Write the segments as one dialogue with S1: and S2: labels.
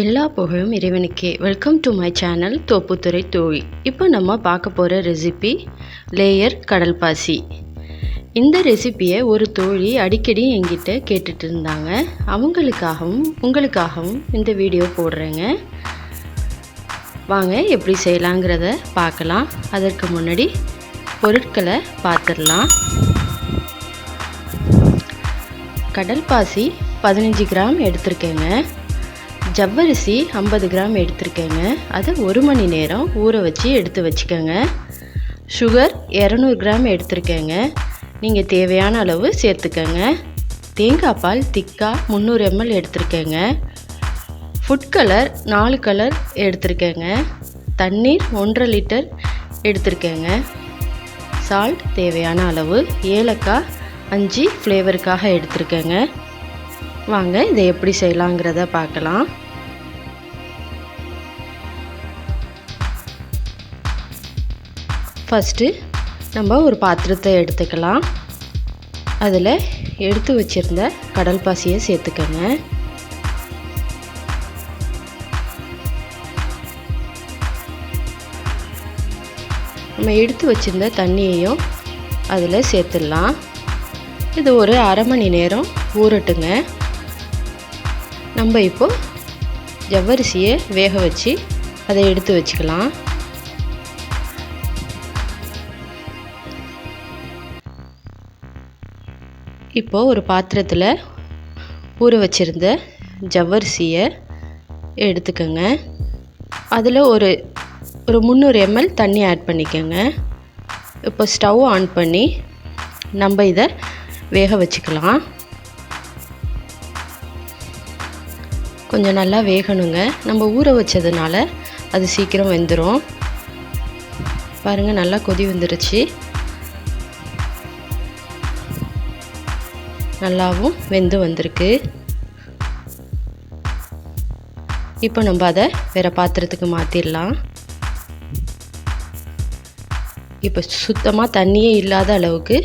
S1: எல்லா புகழும் இறைவனுக்கே. Welcome to my channel Thopputhurai தோழி இப்போ நம்ம பார்க்க போகிற ரெசிபி லேயர் கடல் பாசி இந்த ரெசிப்பியை ஒரு தோழி அடிக்கடி என்கிட்ட கேட்டுட்டு இருந்தாங்க. அவங்களுக்காகவும் உங்களுக்காகவும் இந்த வீடியோ போடுறேங்க. வாங்க எப்படி செய்யலாங்கிறத பார்க்கலாம். அதற்கு முன்னாடி பொருட்களை பார்த்துடலாம். கடல் பாசி பதினஞ்சு கிராம் எடுத்திருக்கேங்க. ஜவ்வரிசி ஐம்பது கிராம் எடுத்திருக்கேங்க. அதை ஒரு மணி நேரம் ஊற வச்சு எடுத்து வச்சுக்கோங்க. சுகர் இரநூறு கிராம் எடுத்திருக்கேங்க. நீங்கள் தேவையான அளவு சேர்த்துக்கோங்க. தேங்காய் பால் திக்காக முந்நூறு எம்எல் எடுத்திருக்கேங்க. ஃபுட் கலர் நாலு கலர் எடுத்திருக்கேங்க. தண்ணீர் ஒன்றரை லிட்டர் எடுத்திருக்கேங்க. சால்ட் தேவையான அளவு ஏலக்காய் அஞ்சு ஃப்ளேவருக்காக எடுத்திருக்கேங்க. வாங்க இதை எப்படி செய்யலாங்கிறத பார்க்கலாம். ஃபஸ்ட்டு நம்ம ஒரு பாத்திரத்தை எடுத்துக்கலாம். அதில் எடுத்து வச்சுருந்த கடல் பாசியை சேர்த்துக்கோங்க. நம்ம எடுத்து வச்சுருந்த தண்ணியையும் அதில் சேர்த்துடலாம். இது ஒரு அரை மணி நேரம் ஊறட்டுங்க. நம்ம இப்போ ஜவ்வரிசியை வேக வச்சு அதை எடுத்து வச்சுக்கலாம். இப்போது ஒரு பாத்திரத்தில் ஊற வச்சுருந்த ஜவ்வரிசியை எடுத்துக்கோங்க. அதில் ஒரு ஒரு முந்நூறு எம்எல் தண்ணி ஆட் பண்ணிக்கோங்க. இப்போ ஸ்டவ் ஆன் பண்ணி நம்ம இதை வேக வச்சுக்கலாம். கொஞ்சம் நல்லா வேகணுங்க. நம்ம ஊற வச்சதுனால அது சீக்கிரம் வெந்துடும் பாருங்கள் நல்லா கொதி வந்துருச்சு. நல்லாவும் வெந்து வந்திருக்கு. இப்போ நம்ம அதை வேறு பாத்திரத்துக்கு மாற்றிடலாம் இப்போ சுத்தமாக தண்ணியே இல்லாத அளவுக்கு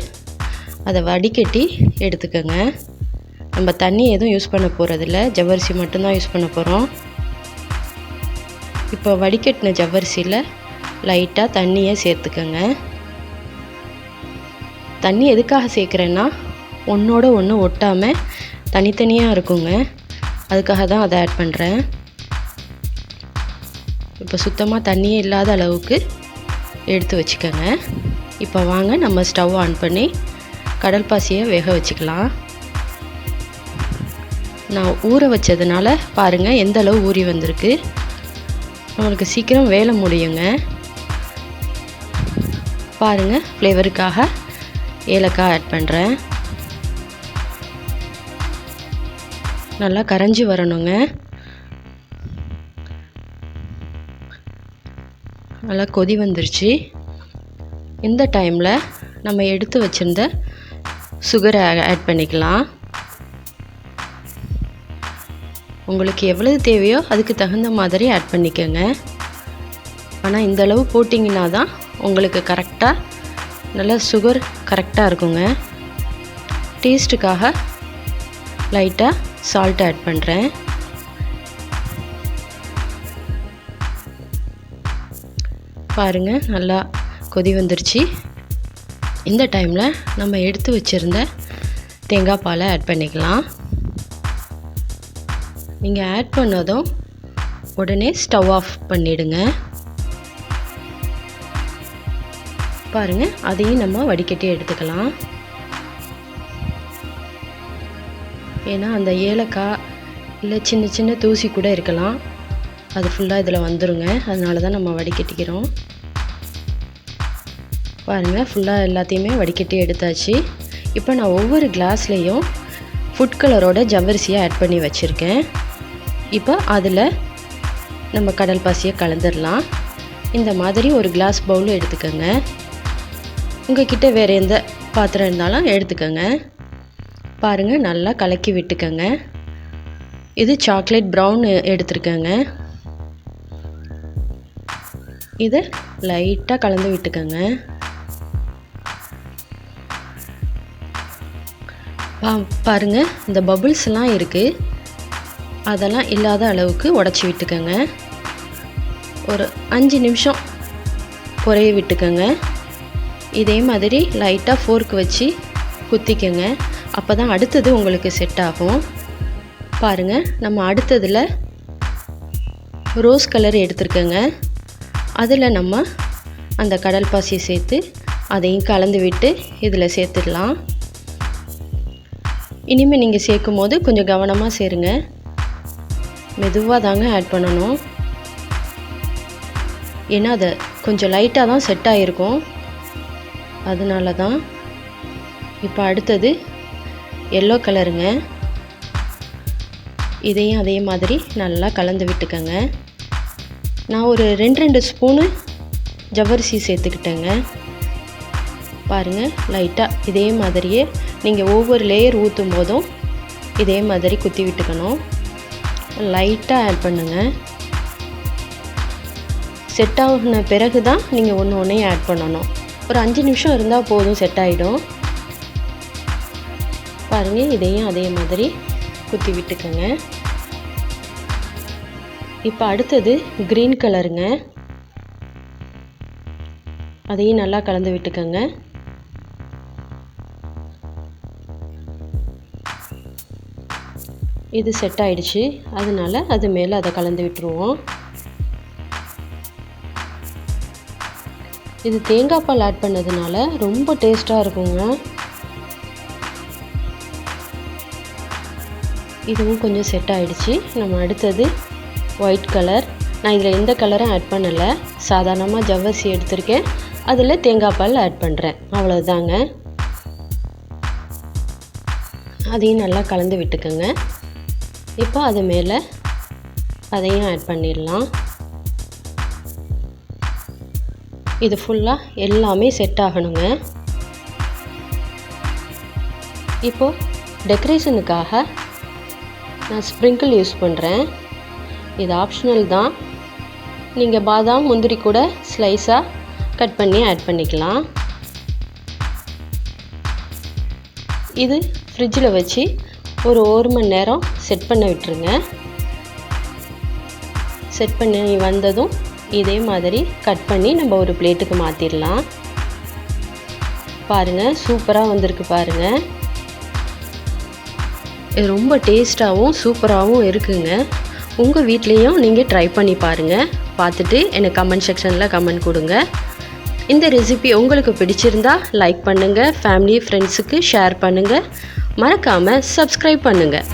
S1: அதை வடிகட்டி எடுத்துக்கோங்க. நம்ம தண்ணி எதுவும் யூஸ் பண்ண போகிறதில்ல ஜவ்வரிசி மட்டும்தான் யூஸ் பண்ண போகிறோம் இப்போ வடிகட்டின ஜவ்வரிசியில் லைட்டாக தண்ணியை சேர்த்துக்கோங்க. தண்ணி எதுக்காக சேர்க்குறேன்னா ஒன்றோட ஒன்று ஒட்டாமல் தனித்தனியாக இருக்குங்க. அதுக்காக தான் அதை ஆட் பண்ணுறேன் இப்போ சுத்தமாக தண்ணியே இல்லாத அளவுக்கு எடுத்து வச்சுக்கோங்க. இப்போ வாங்க நம்ம ஸ்டவ் ஆன் பண்ணி கடல் பாசியை வேக வச்சுக்கலாம். நான் ஊற வச்சதுனால பாருங்கள் எந்த அளவு ஊறி வந்திருக்கு. நம்மளுக்கு சீக்கிரம் வேலை முடியுங்க. பாருங்கள் ஃப்ளேவருக்காக ஏலக்காய் ஆட் பண்ணுறேன் நல்லா கரைஞ்சி வரணுங்க. நல்லா கொதி வந்துருச்சு. இந்த டைமில் நம்ம எடுத்து வச்சுருந்த சுகரை ஆட் பண்ணிக்கலாம். உங்களுக்கு எவ்வளவு தேவையோ அதுக்கு தகுந்த மாதிரி ஆட் பண்ணிக்கோங்க. ஆனால் இந்த அளவு போட்டிங்கன்னா தான் உங்களுக்கு கரெக்டாக நல்லா சுகர் கரெக்டாக இருக்குங்க. டேஸ்ட்டுக்காக லைட்டாக சால்ட் ஆட் பண்ணுறேன் பாருங்கள் நல்லா கொதி வந்துருச்சு. இந்த டைமில் நம்ம எடுத்து வச்சுருந்த தேங்காய் பாலை ஆட் பண்ணிக்கலாம். நீங்கள் ஆட் பண்ணதும் உடனே ஸ்டவ் ஆஃப் பண்ணிவிடுங்க பாருங்கள் அதையும் நம்ம வடிகட்டி எடுத்துக்கலாம். ஏன்னா அந்த ஏலக்காய் இல்லை சின்ன சின்ன தூசி கூட இருக்கலாம். அது ஃபுல்லாக இதில் வந்துருங்க. அதனால தான் நம்ம வடிகட்டிக்கிறோம். பாருங்கள் ஃபுல்லாக எல்லாத்தையுமே வடிகட்டி எடுத்தாச்சு. இப்போ நான் ஒவ்வொரு கிளாஸ்லேயும் ஃபுட் கலரோட ஜவ்வரிசியை ஆட் பண்ணி வச்சுருக்கேன். இப்போ அதில் நம்ம கடல் பாசியை கலந்துடலாம். இந்த மாதிரி ஒரு கிளாஸ் பவுல் எடுத்துக்கோங்க. உங்ககிட்ட வேறு எந்த பாத்திரம் இருந்தாலும் எடுத்துக்கோங்க. பாருங்கள் நல்லா கலக்கி விட்டுக்கோங்க. இது சாக்லேட் ப்ரௌன் எடுத்துருக்கேங்க. இதை லைட்டாக கலந்து விட்டுக்கோங்க. பா பாருங்கள் இந்த பபுள்ஸ்லாம் இருக்குது அதெல்லாம் இல்லாத அளவுக்கு உடச்சி விட்டுக்கோங்க. ஒரு அஞ்சு நிமிஷம் பொறைய விட்டுக்கோங்க. இதே மாதிரி லைட்டாக ஃபோர்க் வச்சு குத்திக்கோங்க. அப்போ தான் அடுத்தது உங்களுக்கு செட் ஆகும். பாருங்கள் நம்ம அடுத்ததில் ரோஸ் கலர் எடுத்துருக்கோங்க. அதில் நம்ம அந்த கடல் பாசியை சேர்த்து அதையும் கலந்து விட்டு இதில் சேர்த்துடலாம். இனிமேல் நீங்கள் சேர்க்கும் போது கொஞ்சம் கவனமாக சேருங்க. மெதுவாக தாங்க ஆட் பண்ணணும். ஏன்னா அதை கொஞ்சம் லைட்டாக தான் செட் ஆகிருக்கும் அதனால தான் இப்போ அடுத்தது எல்லோ கலருங்க. இதையும் அதே மாதிரி நல்லா கலந்து விட்டுக்கோங்க. நான் ஒரு ரெண்டு ரெண்டு ஸ்பூனு ஜவ்வரிசி சேர்த்துக்கிட்டேங்க. பாருங்கள் லைட்டாக இதே மாதிரியே நீங்கள் ஒவ்வொரு லேயர் ஊற்றும் போதும் இதே மாதிரி குத்தி விட்டுக்கணும். லைட்டாக ஆட் பண்ணுங்கள் செட் ஆகின பிறகு தான் நீங்கள் ஒன்று ஒன்றையும் ஆட் பண்ணணும். ஒரு அஞ்சு நிமிஷம் இருந்தால் போதும் செட் ஆகிடும் பாருங்கள் இதையும் அதே மாதிரி குத்தி விட்டுக்கோங்க. இப்போ அடுத்தது க்ரீன் கலருங்க அதையும் நல்லா கலந்து விட்டுக்கோங்க. இது செட் ஆயிடுச்சு. அதனால அது மேலே அதை கலந்து விட்டுருவோம். இது தேங்காய் பால் ஆட் பண்ணதுனால ரொம்ப டேஸ்ட்டாக இருக்குங்க. இதுவும் கொஞ்சம் செட் ஆகிடுச்சு நம்ம அடுத்தது ஒயிட் கலர் நான் இதில் எந்த கலரும் ஆட் பண்ணலை. சாதாரணமாக ஜவ்வரிசி எடுத்திருக்கேன். அதில் தேங்காய் பால் ஆட் பண்ணுறேன் அவ்வளோதாங்க அதையும் நல்லா கலந்து விட்டுக்கோங்க. இப்போ அது மேலே அதையும் ஆட் பண்ணிடலாம். இது ஃபுல்லாக எல்லாமே செட் ஆகணுங்க. இப்போது டெக்கரேஷனுக்காக நான் ஸ்ப்ரிங்கிள் யூஸ் பண்ணுறேன் இது ஆப்ஷனல் தான். நீங்கள் பாதாம் முந்திரி கூட ஸ்லைஸாக கட் பண்ணி ஆட் பண்ணிக்கலாம். இது ஃப்ரிட்ஜில் வச்சு ஒரு ஒரு மணி நேரம் செட் பண்ண விட்டுருங்க. செட் பண்ணி வந்ததும் இதே மாதிரி கட் பண்ணி நம்ம ஒரு பிளேட்டுக்கு மாற்றிடலாம் பாருங்கள் சூப்பராக வந்திருக்கு பாருங்கள் இது ரொம்ப டேஸ்ட்டாகவும் சூப்பராகவும் இருக்குங்க. உங்கள் வீட்லேயும் நீங்கள் ட்ரை பண்ணி பாருங்கள் பார்த்துட்டு எனக்கு கமெண்ட் செக்ஷனில் கமெண்ட் கொடுங்க. இந்த ரெசிபி உங்களுக்கு பிடிச்சிருந்தா லைக் பண்ணுங்கள் ஃபேமிலி ஃப்ரெண்ட்ஸுக்கு ஷேர் பண்ணுங்கள் மறக்காமல் சப்ஸ்கிரைப் பண்ணுங்கள்